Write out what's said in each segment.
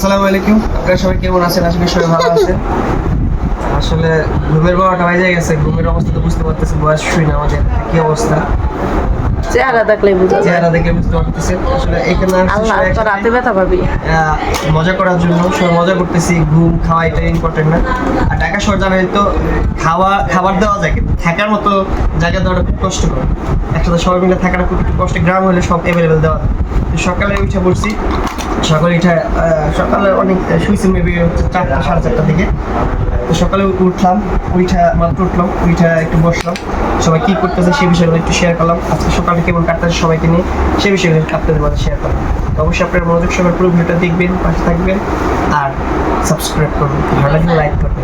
আসসালামু আলাইকুম। আপনারা সবাই কেমন আছেন? আশা করি সবাই ভালো আছেন। আসলে ঘুমের বাজে গেছে। ঘুমের অবস্থা তো বুঝতে পারতেছেন বয়স শুই না আমাদের। কি অবস্থা? চেহারা দেখলে বুঝা যায়। চেহারা দেখে বুঝতে আসলে এখানে আসছি আল্লাহ তো রাতে ব্যথা পাবি। মজা করার জন্য। সবাই মজা করতেছি। ঘুম খাওয়া এটা ইম্পর্টেন্ট না। আর ঢাকা শহর জানেন তো খাওয়া খাবার দেওয়া যায় কিন্তু থাকার মতো জায়গা দেওয়াটা খুব কষ্টকর। একসাথে সবাই মিলে থাকাটা খুব একটু কষ্ট। গ্রাম হলে সব অ্যাভেলেবেল দেওয়া সকালে উঠে পড়ছি সকালে সকালে অনেক শুয়েছি মেবি চারটা, সাড়ে তো সকালে উঠলাম, উঠা মাত্র উঠলাম উঠা একটু বসলাম সবাই কি করতেছে সেই বিষয়গুলো একটু শেয়ার করলাম। আজকে সকালে কেমন কাটতেছে সবাইকে নিয়ে সেই বিষয়গুলো আপনাদের শেয়ার করলাম। তো অবশ্যই আপনার মনোযোগ সবার পুরো ভিডিওটা দেখবেন, পাশে থাকবেন, আর সাবস্ক্রাইব করবেন। ভালো লাগলে লাইক করবেন।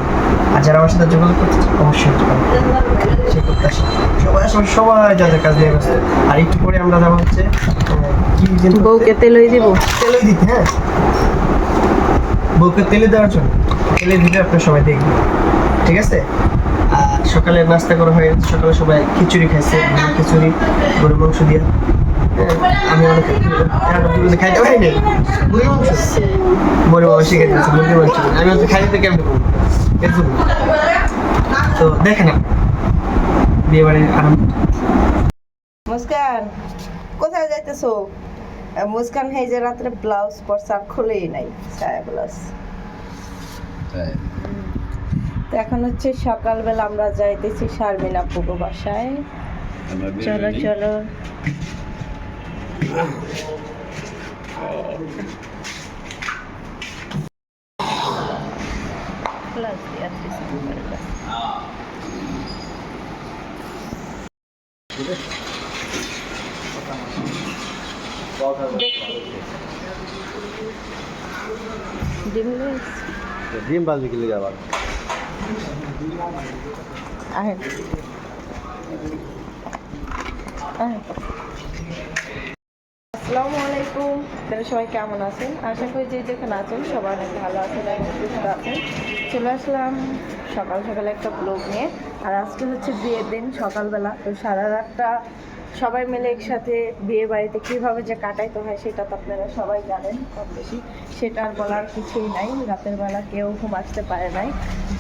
আর যারা আমার সাথে যোগাযোগ করতে চান, অবশ্যই। সবাই আসলে সবাই যাদের কাজ দিয়ে ব্যস্ত। আর একটু পরে আমরা যাব হচ্ছে কি বউকে তেলই দিব। তেলে দিতে হ্যাঁ? বউকে তেলে দেওয়ার জন্য। তেলে দিতে আপনার সবাই দেখবেন। ঠিক আছে? আর সকালে নাস্তা করা হয়ে সকালে সবাই খিচুড়ি খাইছে। খিচুড়ি গরুর মাংস দিয়ে। হ্যাঁ, আমি অনেক খাইতে পারি নাই গরুর মাংস বড় বাবা আমি হচ্ছে খাইতে কেমন এর তো দেখেন আপনি বিয়ে বাড়ির আনন্দ। মুস্কান কোথায় যাইতেছো? মুস্কান এই যে রাত্রে ব্লাউজ পরছে আর খুলেই নাই সায়া ব্লাউজ। তো এখন হচ্ছে সকালবেলা আমরা যাইতেছি শারমিনা পুকো বাসায়। চলো চলো। ডিম বাজবে কি আবার? আসসালামু আলাইকুম। আপনারা সবাই কেমন আছেন? আশা করি যে যেখানে আছেন সবাই অনেক ভালো আছেন এবং সুস্থ আছেন। চলে আসলাম সকাল সকালে একটা ব্লগ নিয়ে। আর আজকে হচ্ছে বিয়ের দিন সকালবেলা। তো সারা রাতটা সবাই মিলে একসাথে বিয়ে বাড়িতে কীভাবে যে কাটাইতে হয় সেটা তো আপনারা সবাই জানেন কম বেশি। সেটা আর বলার কিছুই নাই। রাতের বেলা কেউ ঘুম আসতে পারে নাই।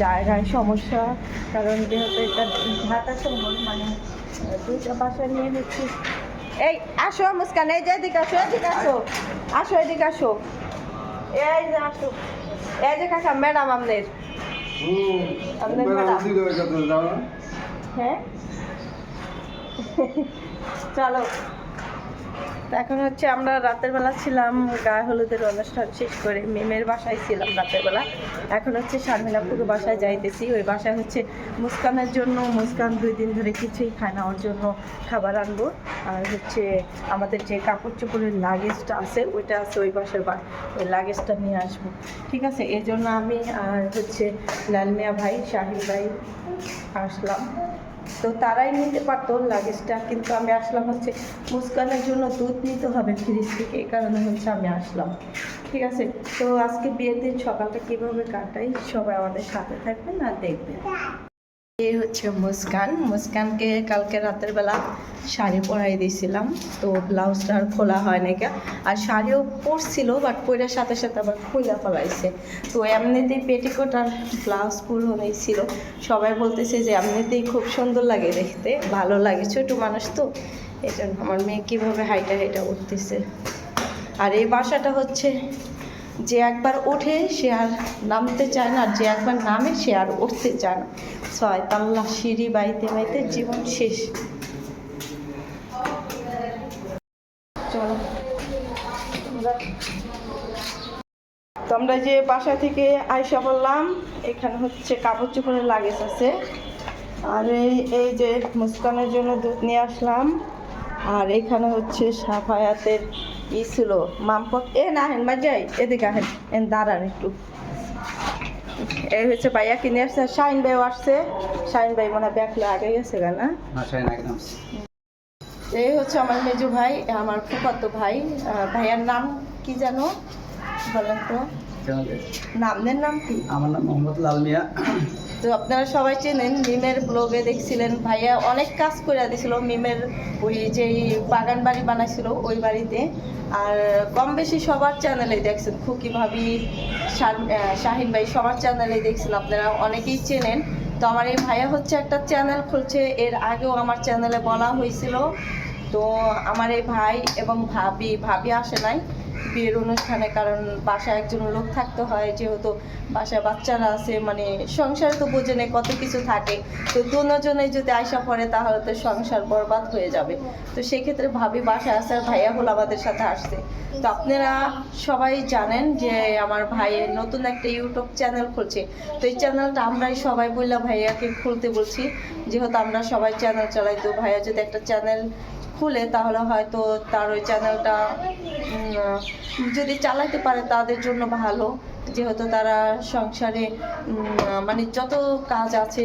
জায়গায় সমস্যা কারণ যেহেতু এটা ঢাকা শহর মানে দুইটা বাসা নিয়ে নিচ্ছি। এই আসো মুস্কান এই যে এদিকে আসো এদিকে আসো। আসো এদিকে আসো। এই যে আসো। এই যে কাকা ম্যাডাম আপনার আপনার ম্যাডাম হ্যাঁ? চলো। এখন হচ্ছে আমরা রাতের বেলা ছিলাম, গায়ে হলুদের অনুষ্ঠান শেষ করে মেমের বাসায় ছিলাম রাতের বেলা। এখন হচ্ছে শারমিলাপুর বাসায় যাইতেছি। ওই বাসায় হচ্ছে মুস্কানের জন্য, মুস্কান দুই দিন ধরে কিছুই খায় না, ওর জন্য খাবার আনব। আর হচ্ছে আমাদের যে কাপড় চোপড়ের লাগেজটা আছে, ওইটা আছে ওই বাসার বা, ওই লাগেজটা নিয়ে আসব। ঠিক আছে? এই জন্য আমি আর হচ্ছে লালমিয়া ভাই শাহিদ ভাই আসলাম। তো তারাই নিতে পারতো লাগেজটা কিন্তু আমি আসলাম হচ্ছে মুস্কানের জন্য দুধ নিতে হবে ফ্রিজ থেকে, এই কারণে হচ্ছে আমি আসলাম। ঠিক আছে? তো আজকে বিয়ের দিন সকালটা কীভাবে কাটাই সবাই আমাদের সাথে থাকবেন আর দেখবেন। এ হচ্ছে মুস্কান। মুস্কানকে কালকে রাতের বেলা শাড়ি পরাই দিয়েছিলাম। তো ব্লাউজটা আর খোলা হয় না আর শাড়িও পরছিল বাট পরার সাথে সাথে আবার খুলে ফেলাইছে তো এমনিতেই পেটিকোট আর ব্লাউজ পুরো ছিল। সবাই বলতেছে যে এমনিতেই খুব সুন্দর লাগে দেখতে, ভালো লাগে। ছোট মানুষ তো এই জন্য আমার মেয়ে কীভাবে হাইটা হাইটা উঠতেছে। আর এই বাসাটা হচ্ছে যে একবার ওঠে, সে আর নামতে চায় না, আর যে একবার নামে, সে আর উঠতে চায় না। ছয় তাল্লা সিঁড়ি বাইতে বাইতে জীবন শেষ। চলো। যে বাসা থেকে আয়সা বললাম, এখানে হচ্ছে কাপড় চোপড়ের লাগেজ আছে। আর এই যে মুস্কানের জন্য দুধ নিয়ে আসলাম। আর এখানে হচ্ছে সাফায়াতের ই ছিল মামপক। এ না হেন বাজাই এদিকে আহেন এন দাঁড়ান একটু। এই হচ্ছে ভাইয়া কিনে আসছে শাহিন ভাইও আসছে। শাহিন ভাই মনে হয় ব্যাগলে আগে গেছে গা না? এই হচ্ছে আমার মেজু ভাই আমার ফুফাতো ভাই। ভাইয়ার নাম কি জানো? বলেন তো। নামদের নাম কি? আমার নাম মোহাম্মদ লাল মিয়া। তো আপনারা সবাই চেনেন, মিমের ব্লগে দেখছিলেন, ভাইয়া অনেক কাজ করে দিছিল, মিমের ওই যে বাগান বাড়ি বানাইছিল, ওই বাড়িতে। আর কম বেশি সবার চ্যানেলে দেখছেন, খুকি ভাবি শাহিন ভাই, সবার চ্যানেলে দেখছেন আপনারা, অনেকেই চেনেন। তো আমার এই ভাইয়া হচ্ছে একটা চ্যানেল খুলছে, এর আগেও আমার চ্যানেলে বলা হয়েছিল। তো আমার এই ভাই এবং ভাবি ভাবি আসে নাই বিয়ের অনুষ্ঠানে কারণ বাসায় একজন লোক থাকতে হয়, যেহেতু বাসায় বাচ্চারা আছে মানে সংসার তো বোঝে নেই কত কিছু থাকে। তো দুজনে যদি আয়সা পড়ে তাহলে তো সংসার বরবাদ হয়ে যাবে। তো সেক্ষেত্রে ভাবি বাসায় আসে আর ভাইয়া হল আমাদের সাথে আসছে। তো আপনারা সবাই জানেন যে আমার ভাইয়ের নতুন একটা ইউটিউব চ্যানেল খুলছে। তো এই চ্যানেলটা আমরাই সবাই বললাম ভাইয়াকে খুলতে বলছি। যেহেতু আমরা সবাই চ্যানেল চালাই, তো ভাইয়া যদি একটা চ্যানেল খুলে, তাহলে হয়তো তার ওই চ্যানেলটা যদি চালাতে পারে তাদের জন্য ভালো। যেহেতু তারা সংসারে মানে যত কাজ আছে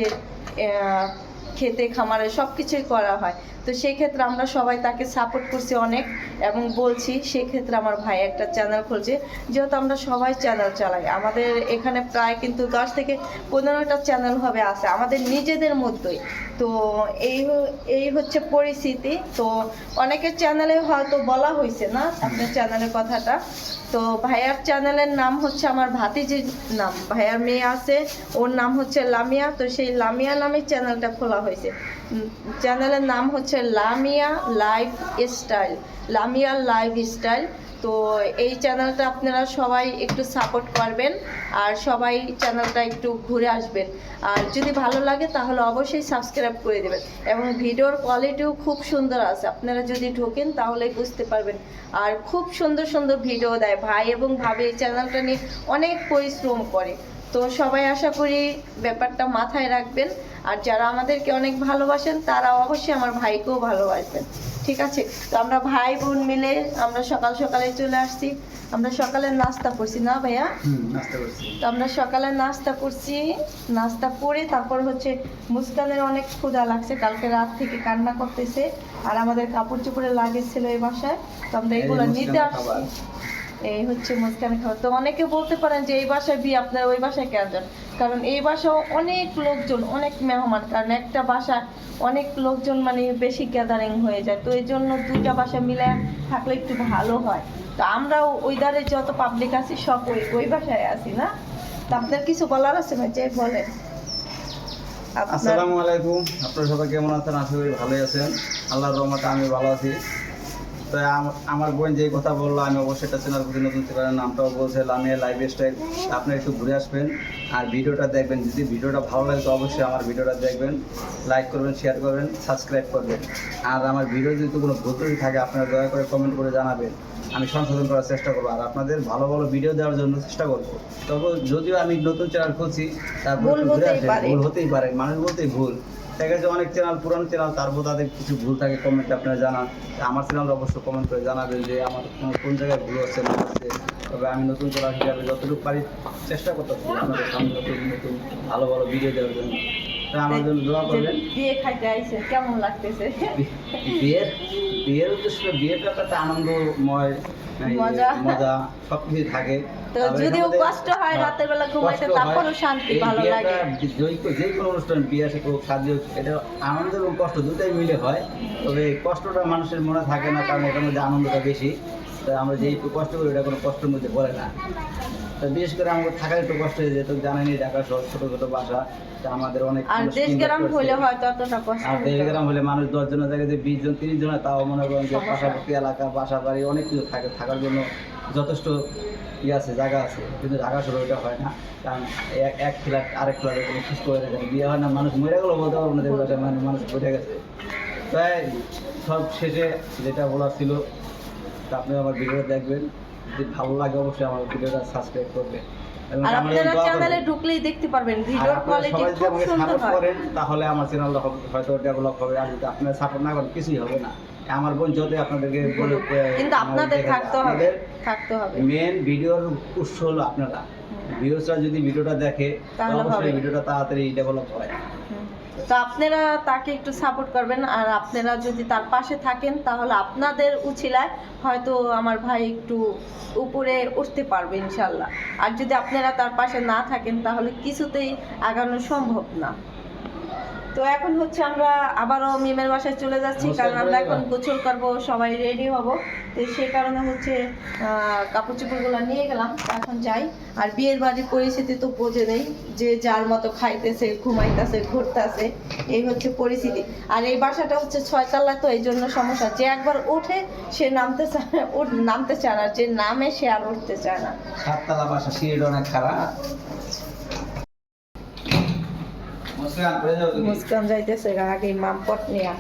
খেতে, খামারে সব কিছুই করা হয়। তো সেই ক্ষেত্রে আমরা সবাই তাকে সাপোর্ট করছি অনেক এবং বলছি সেক্ষেত্রে আমার ভাই একটা চ্যানেল খুলছে। যেহেতু আমরা সবাই চ্যানেল চালাই, আমাদের এখানে প্রায় কিন্তু দশ থেকে পনেরোটা চ্যানেল হবে আছে, আমাদের নিজেদের মধ্যেই। তো এই এই হচ্ছে পরিস্থিতি। তো অনেকের চ্যানেলে হয়তো বলা হয়েছে না আপনার চ্যানেলের কথাটা। তো ভাইয়ার চ্যানেলের নাম হচ্ছে আমার ভাতিজির নাম। ভাইয়ার মেয়ে আছে, ওর নাম হচ্ছে লামিয়া। তো সেই লামিয়া নামে চ্যানেলটা খোলা হয়েছে চ্যানেলের নাম হচ্ছে Lamia lifestyle, Lamia lifestyle. তো এই চ্যানেলটা আপনারা সবাই একটু সাপোর্ট করবেন আর সবাই চ্যানেলটা একটু ঘুরে আসবেন। আর যদি ভালো লাগে তাহলে অবশ্যই সাবস্ক্রাইব করে দেবেন এবং ভিডিওর কোয়ালিটিও খুব সুন্দর আছে। আপনারা যদি ঢোকেন তাহলেই বুঝতে পারবেন। আর খুব সুন্দর সুন্দর ভিডিও দেয় ভাই এবং ভাবি এই চ্যানেলটা নিয়ে অনেক পরিশ্রম করে। তো সবাই আশা করি ব্যাপারটা মাথায় রাখবেন। আর যারা আমাদেরকে অনেক ভালোবাসেন তারা অবশ্যই আমার ভাইকেও ভালোবাসবেন। ঠিক আছে? তো আমরা ভাই বোন মিলে আমরা সকাল সকালে চলে আসছি। আমরা সকালে নাস্তা করছি না ভাইয়া? তো আমরা সকালে নাস্তা করছি নাস্তা করে তারপর হচ্ছে মুস্কানের অনেক ক্ষুধা লাগছে কালকে রাত থেকে কান্না করতেছে আর আমাদের কাপড় চোপড়ে লাগেজ ছিল এই বাসায়। তো আমরা এগুলো নিতে আসছি। এই হচ্ছে মুস্কানের খাবার। তো অনেকে বলতে পারেন যে এই বাসায় বিয়ে আপনার ওই বাসায় কেন কারণ এই বাসাও অনেক লোকজন, অনেক মেহমান, কারণ একটা বাসা অনেক লোকজন মানে বেশি গ্যাদারিং হয়ে যায়। তো এই জন্য দুইটা বাসা মিলে থাকলে একটু ভালো হয়। তো আমরাও ওই ধারে যত পাবলিক আছি, সব ওই ওই বাসায় আছি, না? তা আপনার কিছু বলার আছে ভাই? যে বলেন। আসসালামু আলাইকুম। আপনারা সবাই কেমন আছেন? আশা করি ভালোই আছেন। আল্লাহর রহমতে আমি ভালো আছি। তো আম- আমার বোন যেই কথা বলল আমি অবশ্যই একটা চ্যানেল খুঁজে নতুন চ্যানেলের নামটাও বলছে লামিয়া লাইফ স্টাইল আপনি একটু ঘুরে আসবেন আর ভিডিওটা দেখবেন। যদি ভিডিওটা ভালো লাগে তো অবশ্যই আমার ভিডিওটা দেখবেন লাইক করবেন শেয়ার করবেন সাবস্ক্রাইব করবেন। আর আমার ভিডিও যদি কোনো ভুল ত্রুটি থাকে আপনারা দয়া করে কমেন্ট করে জানাবেন। আমি সংশোধন করার চেষ্টা করব। আর আপনাদের ভালো ভালো ভিডিও দেওয়ার জন্য চেষ্টা করব। তবে যদিও আমি নতুন চ্যানেল খুঁজছি তারপর ঘুরে ভুল হতেই পারে মানুষ বলতেই ভুল। যাচ্ছে অনেক চ্যানেল পুরানো চ্যানেল তারপর তাদের কিছু ভুল থাকে কমেন্টে আপনারা জানান। আমার চ্যানেলটা অবশ্যই কমেন্ট করে জানাবেন যে আমার কোনো জায়গায় ভুল হচ্ছে, না হচ্ছে। তবে আমি নতুন চ্যানেল হিসাবে যতটুকু পারি চেষ্টা করতেছি আপনাদের সামনে নতুন নতুন ভালো ভালো ভিডিও দেওয়ার জন্য। আমার জন্য দোয়া যে করবেন। বিয়ে খাইতে আইছে কেমন লাগতেছে? বিয়ের বিয়ের উদ্দেশ্য বিয়ের ব্যাপারটা আনন্দময় মজা। মজা সব কিছু থাকে। তো তবে যদিও কষ্ট হয় রাতের বেলা ঘুমাইতে তারপরও শান্তি ভালো লাগে। যে- কোনো অনুষ্ঠান বিয়ে আসে হোক শাদি এটা আনন্দ এবং কষ্ট দুটাই মিলে হয়। তবে কষ্টটা মানুষের মনে থাকে না কারণ এটার মধ্যে আনন্দটা বেশি। তো আমরা যেই কষ্ট করি এটা কোনো কষ্টের মধ্যে পড়ে না। বিশেষ করে আমাদের থাকার একটু কষ্ট হয়ে যেত জানেনি ঢাকা শহর ছোটো ছোটো বাসা। তা আমাদের অনেক আর দেশ গ্রাম। হইলে হয়তো অতটা কষ্ট আর দেশ গ্রাম হলে মানুষ দশ জনের জায়গায় যে বিশ জন তিরিশ জন তাও মনে করেন যে। পাশাপাশি এলাকা বাসা বাড়ি অনেক কিছু থাকে থাকার জন্য যথেষ্ট ইয়ে আছে জায়গা আছে। কিন্তু ঢাকা শহরে ওটা হয় না। কারণ এক এক ফ্ল্যাট আরেক ফ্ল্যাটে কোনো ঠিক করে দেয় বিয়ে হয় না মানুষ মরে গেলো বলতে পারব না যে মানে মানুষ বেড়ে গেছে। তাই সব শেষে যেটা বলার ছিল তা আপনি আমার ভিডিওটা দেখবেন। যদি ভালো লাগে অবশ্যই আমার ভিডিওটা সাবস্ক্রাইব করবেন এবং আর আপনারা চ্যানেলে ঢুকলেই দেখতে পারবেন ভিডিওর কোয়ালিটি খুব সুন্দর হয়। করেন তাহলে আমার চ্যানেলটা হয়তো ডেভেলপ হবে। আর যদি আপনারা সাপোর্ট না করেন কিছুই হবে না। আমার বোন যদি আপনাদেরকে বলে কিন্তু আপনাদের থাকতে হবে থাকতে হবে। মেন ভিডিওর উৎস হলো আপনারা। ভিউসরা যদি ভিডিওটা দেখে তাহলে অবশ্যই ভিডিওটা তাড়াতাড়ি ডেভেলপ হয়। তো আপনারা তাকে একটু সাপোর্ট করবেন, আর আপনারা যদি তার পাশে থাকেন, তাহলে আপনাদের উচিলায় হয়তো আমার ভাই একটু উপরে উঠতে পারবে ইনশাল্লাহ। আর যদি আপনারা তার পাশে না থাকেন, তাহলে কিছুতেই আগানো সম্ভব না। তো এখন হচ্ছে আমরা আবারও মিমের বাসায় চলে যাচ্ছি কারণ আমরা এখন? গোসল করব সবাই রেডি হব। তো সেই কারণে হচ্ছে কাপড় চোপড়গুলো নিয়ে গেলাম এখন যাই। আর বিয়ের বাড়ির পরিস্থিতি তো বোঝে নেই যে যার মতো খাইতেছে ঘুমাইতেছে ঘুরতেছে এই হচ্ছে পরিস্থিতি। আর এই বাসাটা হচ্ছে ছয়তলা তো এই জন্য সমস্যা। যে একবার ওঠে সে নামতে চায় নামতে চায় না। যে নামে সে আর উঠতে চায় না। সাততলা বাসা সিঁড়িটা অনেক খারাপ মুসকান যাইতেছে আগে মাম পট নিয়া।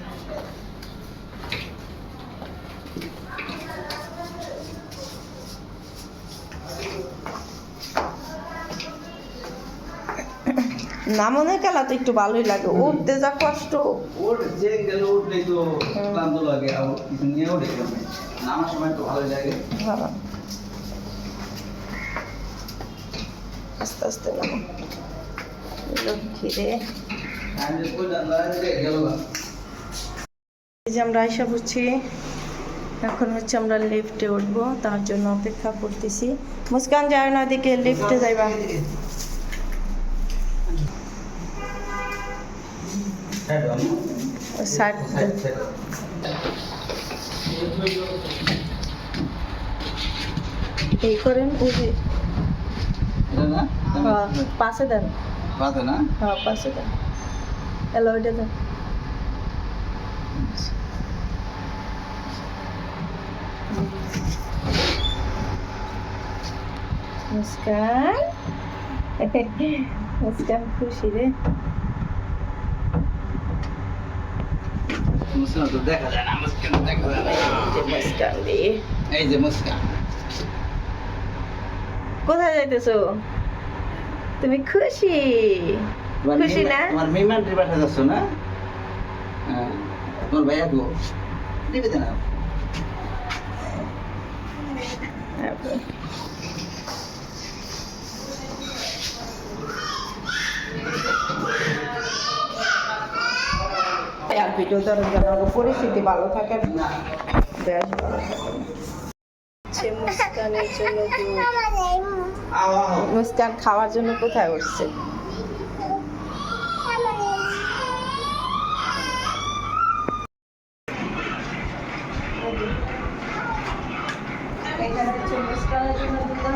নামনের খেলা তো একটু ভালোই লাগে। উঠতে যা কষ্ট। আস্তে আস্তে নামো। ঘিরে এই যে আমরা আয়সা বুঝছি এখন হচ্ছে আমরা লিফটে উঠবো তার জন্য অপেক্ষা করতেছি। মুস্কান যায় না দিকে লিফটে যাইবা। এই করেন হ্যাঁ, পাশে দেন। বাদে না? হ্যাঁ পাশে দেন। এলো ওইটা দেন মুস্কান মুস্কান খুশি রে মুসকান তো দেখা যায় না মুসকান দেখা যায় না মুস্কান রে এই যে মুসকান কোথায় যাইতেছো তুমি খুশি খুশি মেয়ে- না? তোমার মেহমানটির বাসা যাচ্ছ না? হ্যাঁ তোমার ভাইয়া গো। দিবে না ভিডিও ধরেন যেন পরিস্থিতি ভালো থাকে না। বেশ ভালো মুস্কানের জন্য মুস্কান খাওয়ার জন্য কোথায় উঠছে?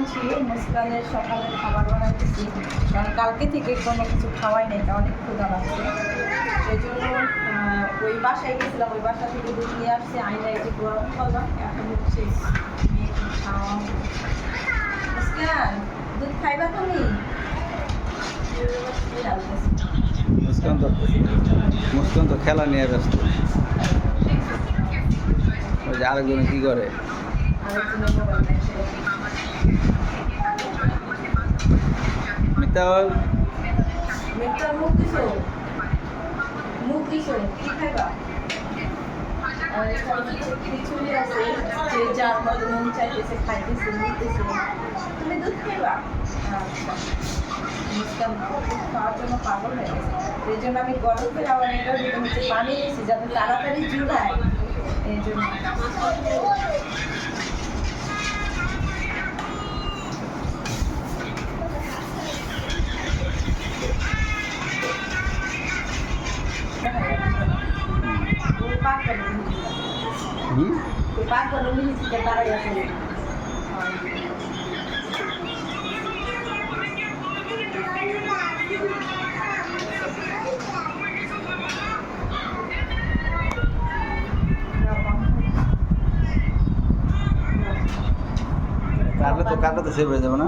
আনছি মুস্কানের সকালে খাবার বানাইতেছি। কারণ কালকে থেকে কোনো কিছু খাওয়াই নাই অনেক ক্ষুধা লাগছে। সেই জন্য ওই বাসায় গেছিলাম ওই বাসা থেকে দুধ নিয়ে আসছি আইনা একটু গরম করলাম এখন হচ্ছে খাওয়াবো দুধ খাইবা তুমি? মুসকান তো মুসকান তো খেলা নিয়ে ব্যস্ত। আরেকজন কি করে? আরেকজনের মোবাইল দেখছে। মিতাল, মুখ দিছো? মুখ দিছো? কি খাইবা? তুমি দুধ খাইবা? আচ্ছা। খাওয়ার জন্য পাগল হয়ে গেছে। এই জন্য আমি গরম করে এটার ভিতরে হচ্ছে পানি নিয়েছি যাতে তাড়াতাড়ি জুড়ায়। এই জন্য। কাটলে তো কাটলে তো সেভ হয়ে যাবে না?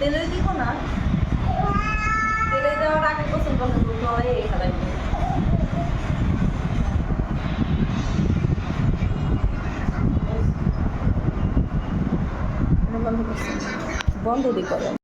তেলে দিব না। তেলে দেওয়ার এই খেলায় বন্ধ করছি। বন্ধ দি করেন